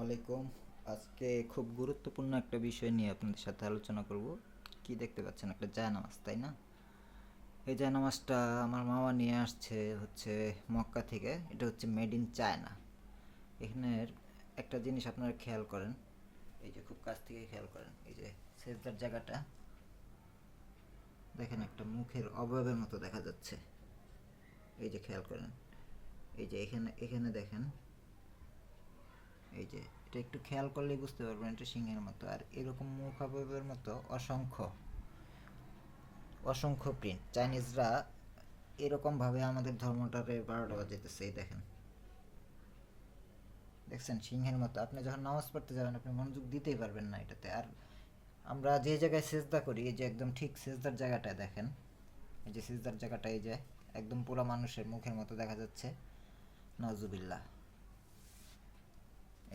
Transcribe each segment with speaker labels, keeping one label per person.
Speaker 1: আলাইকুম আজকে খুব গুরুত্বপূর্ণ একটা বিষয় নিয়ে আপনাদের সাথে আলোচনা করব। কি দেখতে পাচ্ছেন? একটা জায়নামাজ, তাই না? এই জায়নামাজটা আমার মামা নিয়ে আসছে হচ্ছে মক্কা থেকে। এটা হচ্ছে মেড ইন চায়না। এখানের একটা জিনিস আপনারা খেয়াল করেন। এই যে খুব কাছ থেকে খেয়াল করেন। এই যে সেজদার জায়গাটা। দেখেন একটা মুখের অবয়বের মতো দেখা যাচ্ছে। এই যে খেয়াল করেন। এই যে এখানে এখানে দেখেন। এটা একটু খেয়াল করলেই বুঝতে পারবেন, এটা সিংহের মতো। আর এরকম মুখ অবয়বের মতো অসংখ্য অসংখ্য প্রিন্ট চাইনিজরা এরকম ভাবে আমাদের ধর্মটারে বারোটা বাজাইতেছে, এই দেখেন। দেখছেন? সিংহের মতো। আপনি যখন নামাজ পড়তে যাবেন, আপনি মনোযোগ দিতেই পারবেন না এটাতে। আর আমরা যে জায়গায় সেজদা করি, এই যে একদম ঠিক সেজদার জায়গাটায় দেখেন। এই যে সেজদার জায়গাটা, এই যে একদম পুরো মানুষের মুখের মতো দেখা যাচ্ছে। নজুবিল্লাহ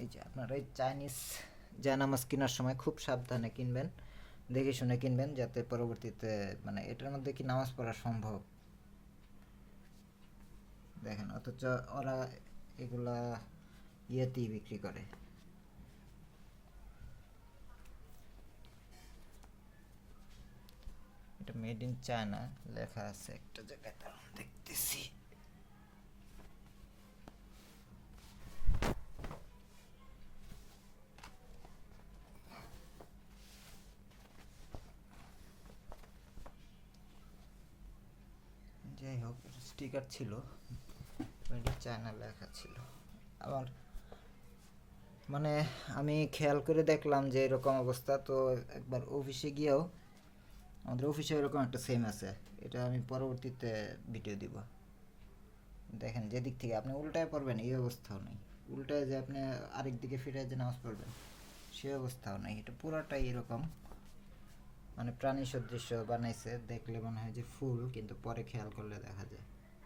Speaker 1: এই যে আপনারা এই চাইনিজ জায়নামাজ কেনার সময় খুব সাবধানে কিনবেন, দেখে শুনে কিনবেন যাতে পরবর্তীতে মানে এটার মধ্যে কি নামাজ পড়া সম্ভব। দেখেন, অথচ ওরা এগুলা ইয়েতেই বিক্রি করে। এটা মেড ইন চায়না লেখা আছে একটা জায়গায় দেখতেছি। যাই হোক স্টিকার ছিল। মেড চায়না লেখা ছিল। আবার মানে আমি খেয়াল করে দেখলাম যে এরকম অবস্থা, তো একবার অফিসে গিয়েও আমাদের অফিসে এরকম একটা সেম আছে। এটা আমি পরবর্তীতে ভিডিও দিব। দেখেন, যেদিক থেকে আপনি উল্টায় পড়বেন, এই অবস্থাও নেই। উল্টায় যে আপনি আরেক দিকে ফিরে যে নামাজ পড়বেন, সে অবস্থাও নেই। এটা পুরোটাই এরকম মানে প্রাণী সদৃশ্য বানাইছে, দেখলে মনে হয় যে ফুল, কিন্তু পরে খেয়াল করলে দেখা যায়।